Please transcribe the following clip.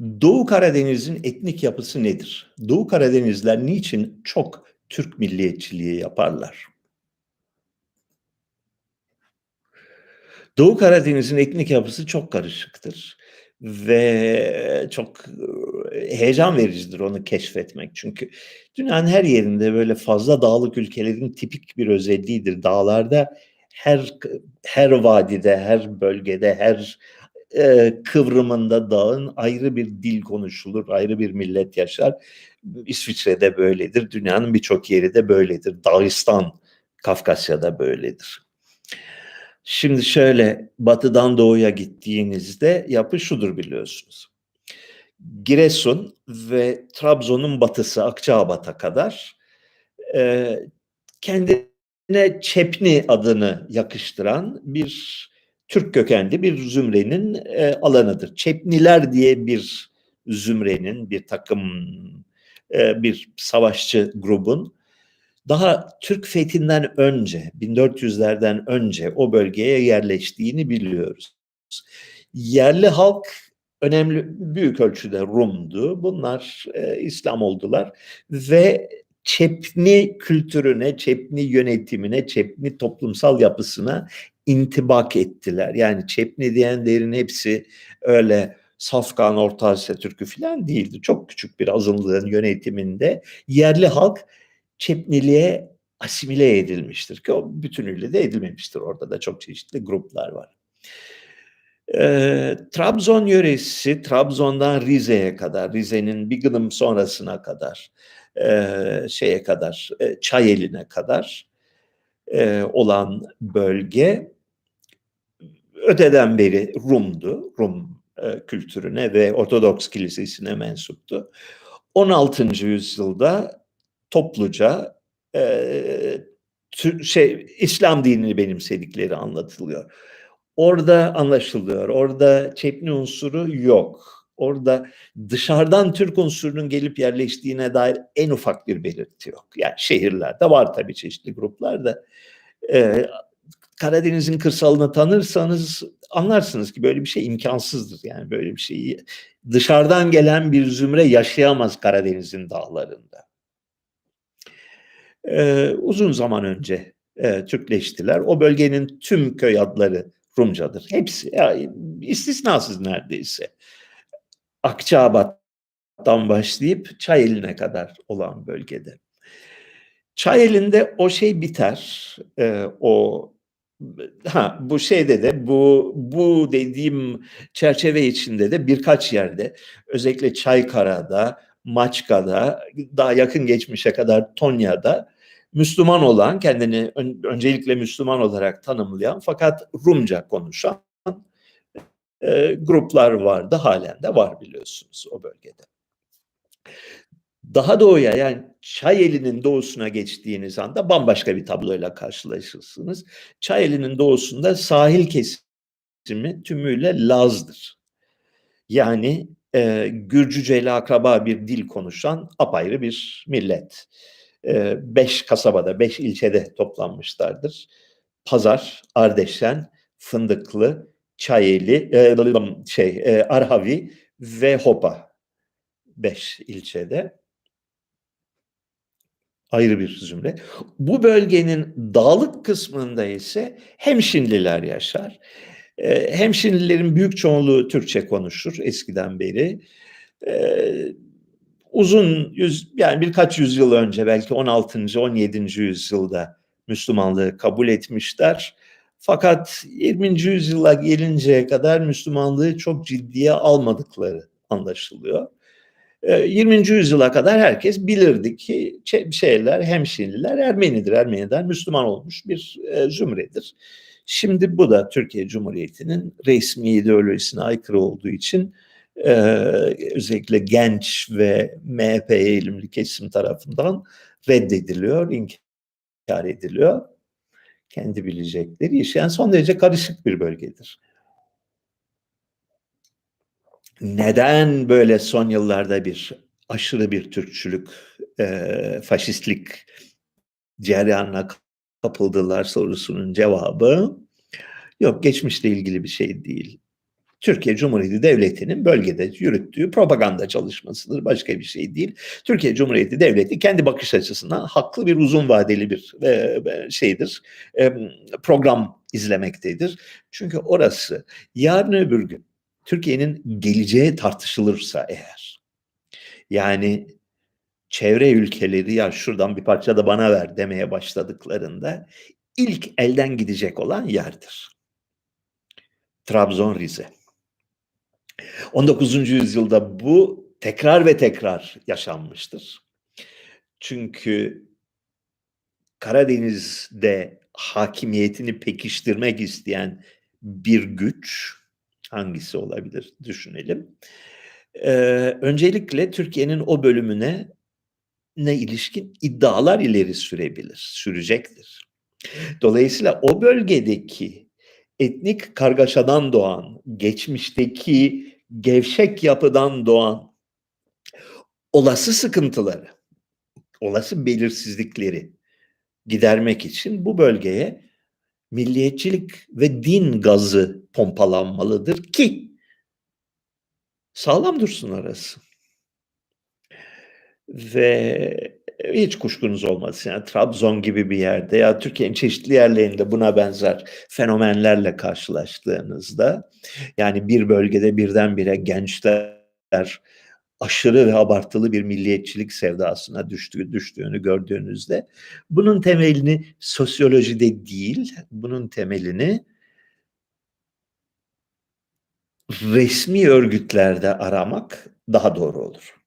Doğu Karadeniz'in etnik yapısı nedir? Doğu Karadenizler niçin çok Türk milliyetçiliği yaparlar? Doğu Karadeniz'in etnik yapısı çok karışıktır ve çok e, heyecan vericidir onu keşfetmek. Çünkü dünyanın her yerinde böyle fazla dağlık ülkelerin tipik bir özelliğidir. Dağlarda her her vadide, her bölgede, her e, kıvrımında dağın ayrı bir dil konuşulur, ayrı bir millet yaşar. İsviçre'de böyledir, dünyanın birçok yeri de böyledir. Dağıstan, Kafkasya'da böyledir. Şimdi şöyle batıdan doğuya gittiğinizde yapı şudur biliyorsunuz. Giresun ve Trabzon'un batısı Akçabat'a kadar e, kendine Çepni adını yakıştıran bir Türk kökenli bir zümrenin e, alanıdır. Çepniler diye bir zümrenin, bir takım, e, bir savaşçı grubun daha Türk fethinden önce, 1400'lerden önce o bölgeye yerleştiğini biliyoruz. Yerli halk önemli büyük ölçüde Rum'du. Bunlar e, İslam oldular ve Çepni kültürüne, Çepni yönetimine, Çepni toplumsal yapısına intibak ettiler. Yani Çepni diyenlerin hepsi öyle Safkan, Orta Asya Türk'ü falan değildi. Çok küçük bir azınlığın yönetiminde yerli halk Çepniliğe asimile edilmiştir ki o bütünüyle de edilmemiştir. Orada da çok çeşitli gruplar var. E, Trabzon yöresi Trabzon'dan Rize'ye kadar, Rize'nin bir gıdım sonrasına kadar, e, şeye kadar, e, Çayeli'ne kadar e, olan bölge öteden beri Rum'du. Rum e, kültürüne ve Ortodoks kilisesine mensuptu. 16. yüzyılda topluca e, tür, şey İslam dinini benimsedikleri anlatılıyor. Orada anlaşılıyor. Orada Çepni unsuru yok. Orada dışarıdan Türk unsurunun gelip yerleştiğine dair en ufak bir belirti yok. Yani şehirlerde var tabii çeşitli gruplar da. Ee, Karadeniz'in kırsalını tanırsanız anlarsınız ki böyle bir şey imkansızdır. Yani böyle bir şeyi dışarıdan gelen bir zümre yaşayamaz Karadeniz'in dağlarında. Ee, uzun zaman önce e, Türkleştiler. O bölgenin tüm köy adları Rumcadır. Hepsi yani istisnasız neredeyse. Akçabat'tan başlayıp Çayeli'ne kadar olan bölgede. Çayeli'nde o şey biter. E, o ha bu şeyde de bu bu dediğim çerçeve içinde de birkaç yerde özellikle Çaykara'da, Maçka'da, daha yakın geçmişe kadar Tonya'da Müslüman olan, kendini öncelikle Müslüman olarak tanımlayan fakat Rumca konuşan e, gruplar vardı. Halen de var biliyorsunuz o bölgede. Daha doğuya yani Çayeli'nin doğusuna geçtiğiniz anda bambaşka bir tabloyla karşılaşırsınız. Çayeli'nin doğusunda sahil kesimi tümüyle Laz'dır. Yani e, Gürcüce ile akraba bir dil konuşan apayrı bir millet. E, beş kasabada, beş ilçede toplanmışlardır. Pazar, Ardeşen, Fındıklı, Çayeli, e, şey, e, Arhavi ve Hopa. Beş ilçede ayrı bir zümre. Bu bölgenin dağlık kısmında ise Hemşinliler yaşar. E, Hemşinlilerin büyük çoğunluğu Türkçe konuşur eskiden beri. E, uzun yüz yani birkaç yüzyıl önce belki 16. 17. yüzyılda Müslümanlığı kabul etmişler. Fakat 20. yüzyıla gelinceye kadar Müslümanlığı çok ciddiye almadıkları anlaşılıyor. 20. Ee, yüzyıla kadar herkes bilirdi ki şeyler, hemşinliler Ermenidir. Ermeniler Müslüman olmuş bir e, zümredir. Şimdi bu da Türkiye Cumhuriyeti'nin resmi ideolojisine aykırı olduğu için e, özellikle genç ve MHP eğilimli kesim tarafından reddediliyor, inkar ediliyor. Kendi bilecekleri iş. Yani son derece karışık bir bölgedir. Neden böyle son yıllarda bir aşırı bir Türkçülük, e, faşistlik cereyanına kapıldılar sorusunun cevabı yok geçmişle ilgili bir şey değil Türkiye Cumhuriyeti Devleti'nin bölgede yürüttüğü propaganda çalışmasıdır. Başka bir şey değil. Türkiye Cumhuriyeti Devleti kendi bakış açısından haklı bir uzun vadeli bir e, şeydir. E, program izlemektedir. Çünkü orası yarın öbür gün Türkiye'nin geleceği tartışılırsa eğer yani çevre ülkeleri ya şuradan bir parça da bana ver demeye başladıklarında ilk elden gidecek olan yerdir. Trabzon Rize. 19. yüzyılda bu tekrar ve tekrar yaşanmıştır. Çünkü Karadeniz'de hakimiyetini pekiştirmek isteyen bir güç hangisi olabilir düşünelim. Ee, öncelikle Türkiye'nin o bölümüne ne ilişkin iddialar ileri sürebilir, sürecektir. Dolayısıyla o bölgedeki etnik kargaşadan doğan, geçmişteki gevşek yapıdan doğan olası sıkıntıları, olası belirsizlikleri gidermek için bu bölgeye milliyetçilik ve din gazı pompalanmalıdır ki sağlam dursun arası. Ve hiç kuşkunuz olmasın. Yani Trabzon gibi bir yerde ya Türkiye'nin çeşitli yerlerinde buna benzer fenomenlerle karşılaştığınızda yani bir bölgede birdenbire gençler aşırı ve abartılı bir milliyetçilik sevdasına düştüğü, düştüğünü gördüğünüzde bunun temelini sosyolojide değil, bunun temelini resmi örgütlerde aramak daha doğru olur.